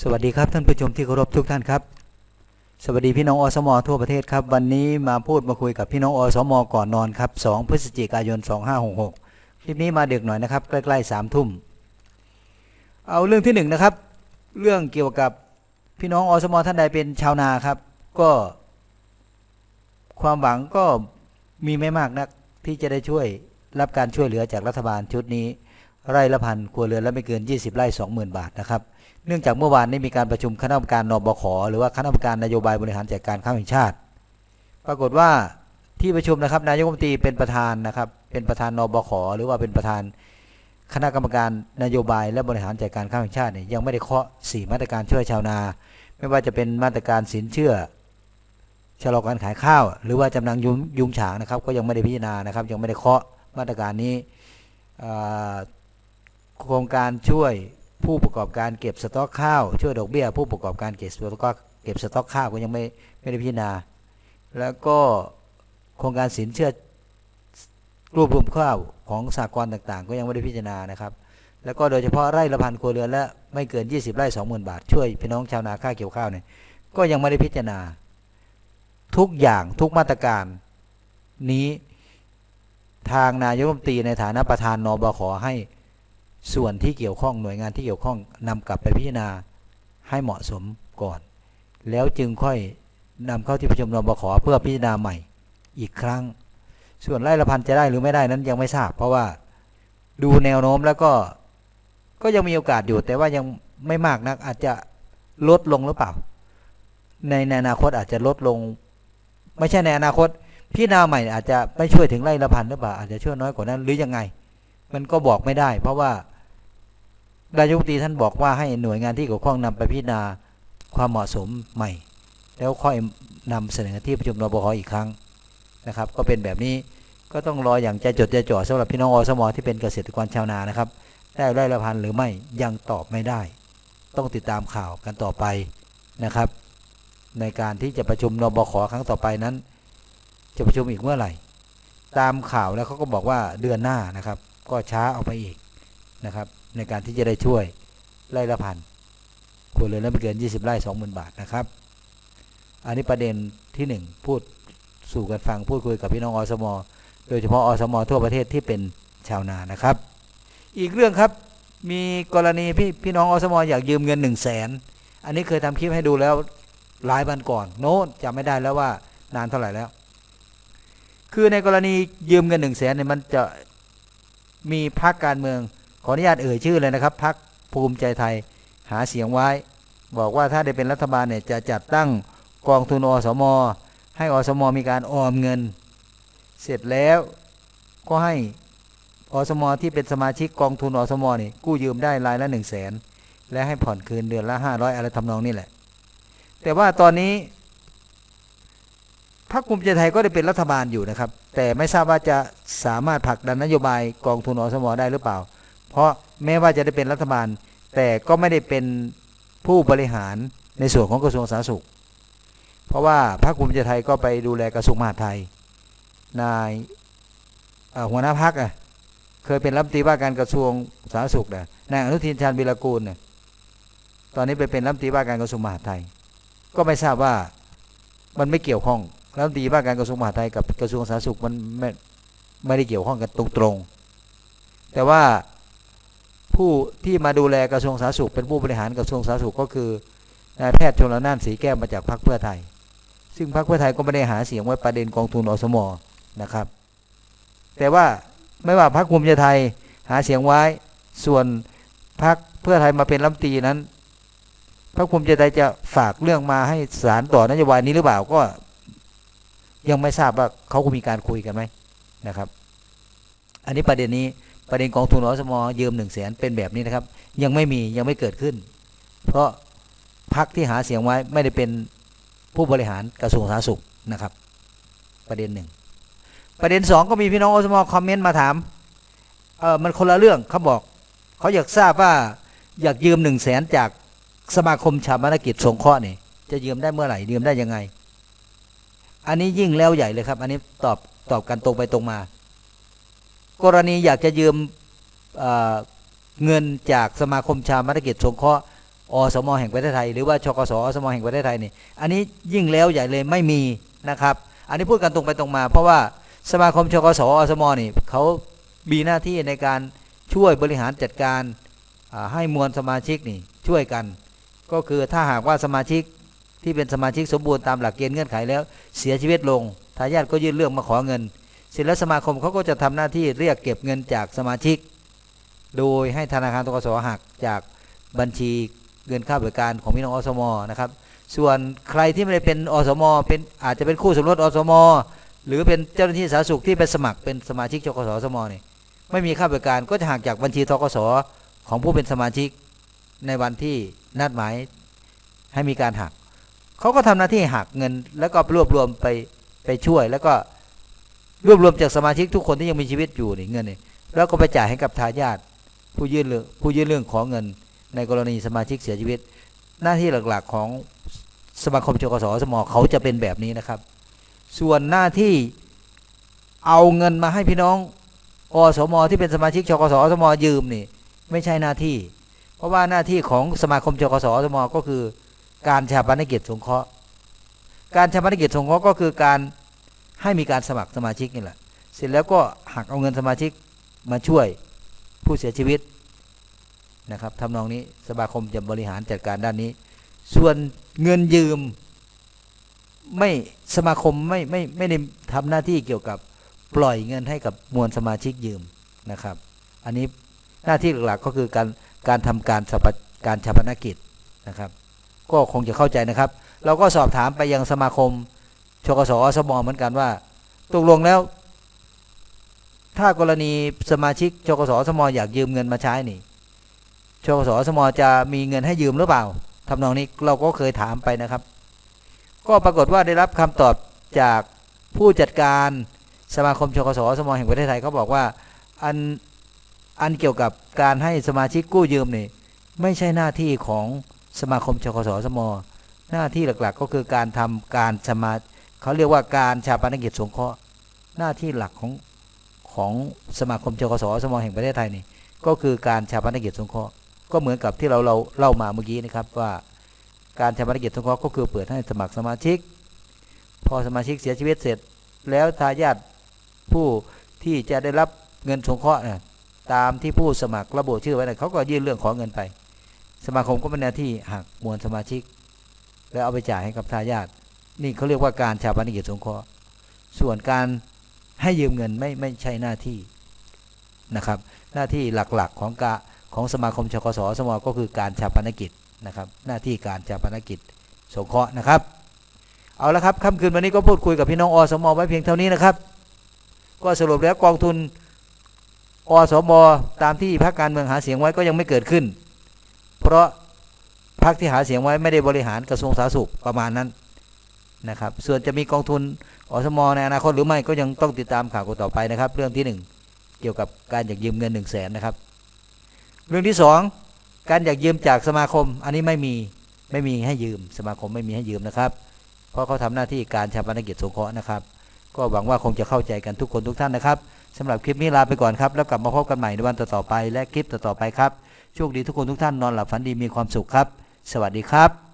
สวัสดีครับท่านผู้ชมที่เคารพทุกท่านครับ สวัสดีพี่น้องอสมทั่วประเทศครับ วันนี้มาพูดมาคุยกับพี่น้องอสมก่อนนอนครับ 2 พฤศจิกายน 2566 คลิปนี้มาดึกหน่อยนะครับ ใกล้ๆสามทุ่ม เอาเรื่องที่หนึ่งนะครับ เรื่องเกี่ยวกับพี่น้องอสมท่านใดเป็นชาวนาครับ ก็ ความหวังก็มีไม่มากนักที่จะได้ช่วยรับการช่วยเหลือจากรัฐบาลชุดนี้ ไร่ละพันครัวเรือนละไม่เกิน 20 ไร่ 20,000 บาทนะครับ เนื่องจากเมื่อวานนี้มีการประชุมคณะกรรมการนบขหรือว่าคณะกรรมการนโยบายบริหารจัดการข้าวแห่งชาติ ปรากฏว่าที่ประชุมนะครับ นายกรัฐมนตรีเป็นประธานนะครับ เป็นประธานนบขหรือว่าเป็นประธานคณะกรรมการนโยบายและบริหารจัดการข้าวแห่งชาติเนี่ยยังไม่ได้เคาะ 4 มาตรการช่วยชาวนา ไม่ว่าจะเป็นมาตรการสินเชื่อชะลอการขายข้าว หรือว่าจำนำยุยุงฉางนะครับ ก็ยังไม่ได้พิจารณานะครับ ยังไม่ได้เคาะมาตรการนี้โครงการช่วย ผู้ประกอบการเก็บสต็อกข้าวช่วยดอกเบี้ย ผู้ประกอบการเก็บสต็อกเก็บสต็อกข้าวก็ยังไม่ไม่ได้พิจารณา แล้วก็โครงการสินเชื่อรวบรวมข้าวของสากลต่างๆ ก็ยังไม่ได้พิจารณานะครับ แล้วก็โดยเฉพาะไร่ละพันครัวเรือนและไม่เกิน 20 ไร่20,000 บาท ช่วยพี่น้องชาวนาค่าเกี่ยวข้าวเนี่ยก็ยังไม่ได้พิจารณา ทุกอย่างทุกมาตรการนี้ทางนายกรัฐมนตรีในฐานะประธานนบขให้ ส่วนที่เกี่ยวข้องหน่วยงานที่เกี่ยวข้องนำกลับไปพิจารณาให้เหมาะสมก่อน แล้วจึงค่อยนำเข้าที่ประชุมนบขเพื่อพิจารณาใหม่อีกครั้ง ส่วนไร่ละพันจะได้หรือไม่ได้นั้นยังไม่ทราบ เพราะว่าดูแนวโน้มแล้วก็ก็ยังมีโอกาสอยู่ แต่ว่ายังไม่มากนักอาจจะลดลงหรือเปล่า ในในอนาคตอาจจะลดลง ไม่ใช่ในอนาคตพี่นาใหม่อาจจะไม่ช่วยถึงไร่ละพันหรือเปล่าอาจจะช่วยน้อยกว่านั้นหรือยังไง มันก็บอกไม่ได้ เพราะว่า นายกตีท่านบอกว่าให้หน่วยงานที่เกี่ยวข้องนำไปพิจารณาความเหมาะสมใหม่ แล้วค่อยนำเสนอที่ประชุมนบคอีกครั้งนะครับ ก็เป็นแบบนี้ก็ต้องรออย่างใจจดใจจ่อสำหรับพี่น้องอสมที่เป็นเกษตรกรชาวนานะครับ ได้ไร่ละพันหรือไม่ยังตอบไม่ได้ ต้องติดตามข่าวกันต่อไปนะครับ ในการที่จะประชุมนบขครั้งต่อไปนั้น จะประชุมอีกเมื่อไหร่ ตามข่าวแล้วเขาก็บอกว่าเดือนหน้านะครับ ก็ช้าออกไปอีกนะครับ ในการที่จะได้ช่วยไร่ละพันครัวเรือนละไม่เกิน 20 ไร่20,000 บาทนะครับ อันนี้ประเด็นที่ 1 พูดสู่กันฟังพูดคุยกับพี่น้องอสมโดยเฉพาะอสมทั่วประเทศที่เป็นชาวนานะครับ อีกเรื่องครับมีกรณีพี่พี่น้องอสมอยากยืมเงิน 1 0 0 0 0แสนอันนี้เคยทำคลิปให้ดูแล้วหลายวันก่อน โน้นจำไม่ได้แล้วว่านานเท่าไหร่แล้ว คือในกรณียืมเงินหนึ่งแสนเนี่ยมันจะมีพักการเมือง ขออนุญาตเอ่ยชื่อเลยนะครับพักภูมิใจไทยหาเสียงไว้ บอกว่าถ้าได้เป็นรัฐบาลเนี่ยจะจัดตั้งกองทุนอสม ให้อสม มีการออมเงิน เสร็จแล้วก็ให้อสม ที่เป็นสมาชิกกองทุนอสมนี่กู้ยืมได้รายละหนึ่งแสนและให้ผ่อนคืนเดือนละห้าร้อยอะไรทำนองนี้แหละ แต่ว่าตอนนี้พรรคภูมิใจไทยก็ได้เป็นรัฐบาลอยู่นะครับ แต่ไม่ทราบว่าจะสามารถผลักดันนโยบายกองทุนอสมได้หรือเปล่า เพราะแม้ว่าจะได้เป็นรัฐบาล แต่ก็ไม่ได้เป็นผู้บริหารในส่วนของกระทรวงสาธารณสุข เพราะว่าพรรคภูมิใจไทยก็ไปดูแลกระทรวงมหาดไทย นายหัวหน้าพรรคอะเคยเป็นรัฐมนตรีว่าการกระทรวงสาธารณสุขนะนายอนุทินชาญวิรกูลเนี่ยตอนนี้ไปเป็นรัฐมนตรีว่าการกระทรวงมหาดไทย ก็ไม่ทราบว่ามันไม่เกี่ยวข้องรัฐมนตรีว่าการกระทรวงมหาดไทยกับกระทรวงสาธารณสุขมันไม่ไม่ได้เกี่ยวข้องกันตรงๆแต่ว่า ผู้ที่มาดูแลกระทรวงสาธารณสุข เป็นผู้บริหารกระทรวงสาธารณสุขก็คือนายแพทย์ชนละนานสีแก้วมาจากพรรคเพื่อไทย ซึ่งพรรคเพื่อไทยก็ไม่ได้หาเสียงไว้ประเด็นกองทุนอสมนะครับ แต่ว่าไม่ว่าพรรคภูมิใจไทยหาเสียงไว้ ส่วนพรรคเพื่อไทยมาเป็นรัฐมนตรีนั้นพรรคภูมิใจไทยจะฝากเรื่องมาให้สารต่อนโยบายนี้หรือเปล่าก็ ยังไม่ทราบว่าเขาก็มีการคุยกันไหมนะครับ อันนี้ประเด็นนี้ ประเด็นกองทุนอสมยืมหนึ่งแสนเป็นแบบนี้นะครับ ยังไม่มียังไม่เกิดขึ้น เพราะพรรคที่หาเสียงไว้ไม่ได้เป็นผู้บริหารกระทรวงสาธารณสุขนะครับ ประเด็นหนึ่งประเด็นสองก็มีพี่น้องอสมคอมเมนต์มาถามเออมันคนละเรื่องเขาบอกเขาอยากทราบว่าอยากยืมหนึ่งแสนจากสมาคมชาปนกิจสงเคราะห์นี่จะยืมได้เมื่อไหร่ยืมได้ยังไง อันนี้ยิ่งแล้วใหญ่เลยครับ อันนี้ตอบตอบกันตรงไปตรงมา กรณีอยากจะยืมเงินจากสมาคมชาปนกิจสงเคราะห์อสมแห่งประเทศไทย หรือว่าชกสอสมแห่งประเทศไทยนี่อันนี้ยิ่งแล้วใหญ่เลยไม่มีนะครับ อันนี้พูดกันตรงไปตรงมา เพราะว่าสมาคมชกสอสมนี่เขามีหน้าที่ในการช่วยบริหารจัดการให้มวลสมาชิกนี่ช่วยกัน ก็คือถ้าหากว่าสมาชิกที่เป็นสมาชิกสมบูรณ์ตามหลักเกณฑ์เงื่อนไขแล้ว เสียชีวิตลงทายาทก็ยื่นเรื่องมาขอเงิน เสร็จแล้วสมาคมเขาก็จะทำหน้าที่เรียกเก็บเงินจากสมาชิก โดยให้ธนาคารทกสหักจากบัญชีเงินค่าบริการของพี่น้องอสมนะครับ ส่วนใครที่ไม่ได้เป็นอสมเป็นอาจจะเป็นคู่สมรสอสม หรือเป็นเจ้าหน้าที่สาธารณสุขที่ไปสมัครเป็นสมาชิกชกสสมนี่ไม่มีค่าบริการก็จะหักจากบัญชีทกสของผู้เป็นสมาชิกในวันที่นัดหมายให้มีการหักเขาก็ทำหน้าที่หักเงิน แล้วก็รวบรวมไปไปช่วยแล้วก็ รวบรวมจากสมาชิกทุกคนที่ยังมีชีวิตอยู่นี่เงินนี่แล้วก็ไปจ่ายให้กับทายาทผู้ยื่นเรื่องผู้ยื่นเรื่องของเงิน ในกรณีสมาชิกเสียชีวิต หน้าที่หลักๆของสมาคมชกสสมเขาจะเป็นแบบนี้นะครับ ส่วนหน้าที่เอาเงินมาให้พี่น้องอสมที่เป็นสมาชิกชกสสมยืมนี่ไม่ใช่หน้าที่ เพราะว่าหน้าที่ของสมาคมชกสสมก็คือ การชาปนกิจสงเคราะห์การชาปนกิจสงเคราะห์ก็คือการ ให้มีการสมัครสมาชิกนี่แหละ เสร็จแล้วก็หักเอาเงินสมาชิกมาช่วยผู้เสียชีวิตนะครับทำนองนี้สมาคมจะบริหารจัดการด้านนี้ ส่วนเงินยืมไม่สมาคมไม่ไม่ไม่ได้ทำหน้าที่เกี่ยวกับปล่อยเงินให้กับมวลสมาชิกยืมนะครับ อันนี้หน้าที่หลักๆก็คือการการทำการสปการชาปนกิจนะครับ ก็คงจะเข้าใจนะครับ เราก็สอบถามไปยังสมาคม ชกสอสมเหมือนกันว่าตกลงแล้ว ถ้ากรณีสมาชิกชกสอสมอยากยืมเงินมาใช้นี่ชกสอสมจะมีเงินให้ยืมหรือเปล่าทำนองนี้เราก็เคยถามไปนะครับ ก็ปรากฏว่าได้รับคำตอบจากผู้จัดการสมาคมชกสอสมแห่งประเทศไทยเขาบอกว่าอันอันเกี่ยวกับการให้สมาชิกกู้ยืมนี่ไม่ใช่หน้าที่ของสมาคมชกสสม หน้าที่หลักๆ ก็คือการทำการสมา เขาเรียกว่าการชาปนกิจสงเคราะห์หน้าที่หลักของของสมาคมชกสสมแห่งประเทศไทยนี่ก็คือการชาปนกิจสงเคราะห์ก็เหมือนกับที่เราเราเล่ามาเมื่อกี้นะครับว่าการชาปนกิจสงเคราะห์ก็คือเปิดให้สมัครสมาชิก พอสมาชิกเสียชีวิตเสร็จ แล้วทายาทผู้ที่จะได้รับเงินสงเคราะห์เนี่ยตามที่ผู้สมัครระบุชื่อไว้เนี่ยเขาก็ยื่นเรื่องขอเงินไป สมาคมก็เป็นหน้าที่หักมวลสมาชิก แล้วเอาไปจ่ายให้กับทายาท นี่เขาเรียกว่าการชาปนกิจสงเคราะห์ส่วนการให้ยืมเงินไม่ไม่ใช่หน้าที่นะครับ หน้าที่หลักๆของกะของสมาคมชกสสมก็คือการชาปนกิจนะครับ หน้าที่การชาปนกิจสงเคราะห์นะครับ เอาละครับค่ำคืนวันนี้ก็พูดคุยกับพี่น้องอสมไว้เพียงเท่านี้นะครับ ก็สรุปแล้วกองทุนอสมตามที่พรรคการเมืองหาเสียงไว้ก็ยังไม่เกิดขึ้น เพราะพรรคที่หาเสียงไว้ไม่ได้บริหารกระทรวงสาธารณสุขประมาณนั้น นะครับ ส่วนจะมีกองทุนอสมในอนาคตหรือไม่ก็ยังต้องติดตามข่าวกันต่อไปนะครับ เรื่องที่หนึ่งเกี่ยวกับการอยากยืมเงินหนึ่งแสนนะครับ เรื่องที่สองการอยากยืมจากสมาคม อันนี้ไม่มีไม่มีให้ยืม สมาคมไม่มีให้ยืมนะครับ เพราะเขาทำหน้าที่การชาปนกิจสงเคราะห์นะครับ ก็หวังว่าคงจะเข้าใจกันทุกคนทุกท่านนะครับสำหรับคลิปนี้ลาไปก่อนครับ แล้วกลับมาพบกันใหม่ในวันต่อๆไปและคลิปต่อๆไปครับโชคดีทุกคนทุกท่านนอนหลับฝันดีมีความสุขครับ สวัสดีครับ